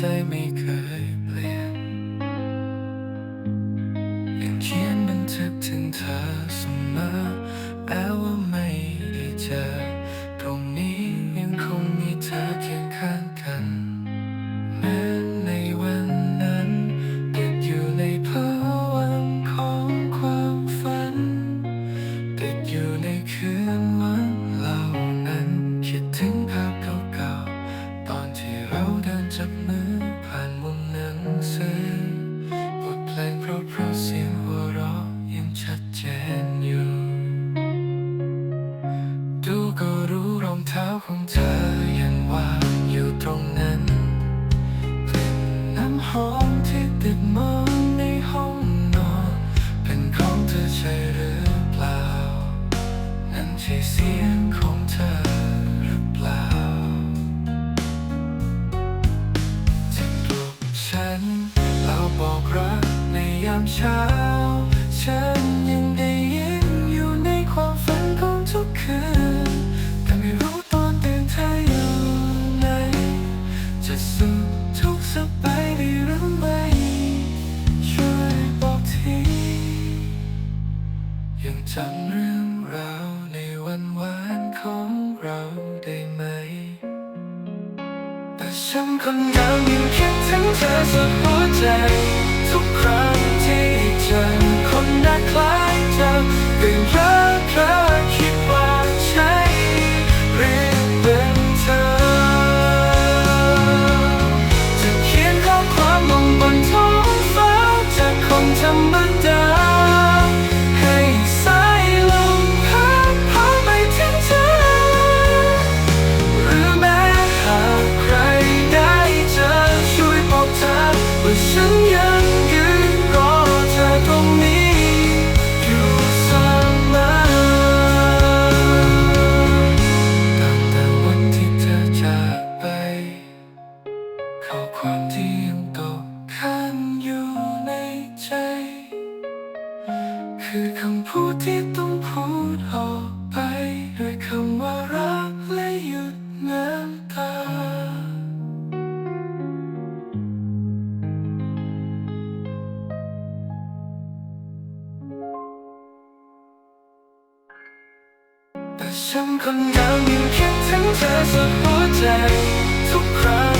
ใจไม่เคยเปลี่ยนยังเขียนบันทึกถึงเธอเสมอ สือบทเพลงเพราะเพราะเสียงหัวเราะยังชัดเจนอยู่ ดูก็รู้รองเท้าของเธอ นแล้วบอกรักในยามเช้า ฉันยังได้ยินอยู่ในความฝันของทุกคืน แต่ไม่รู้ตอนตื่นเธออยู่ไหน จะสุขทุกข์สบายดีหรือไม่ช่วยบอกที ยังจำ ฉันคนเดียวยังคิดถึงเธอสุดหัวใจ ทุกครั้งที่เจอคนน่าคล้ายเธอก็รัก ที่ต้องพูดออกไปด้วยคำว่ารักและหยุดน้ำตา แต่ฉันคนเดิมยังคิดถึงเธอสุดหัวใจ ทุกครั้ง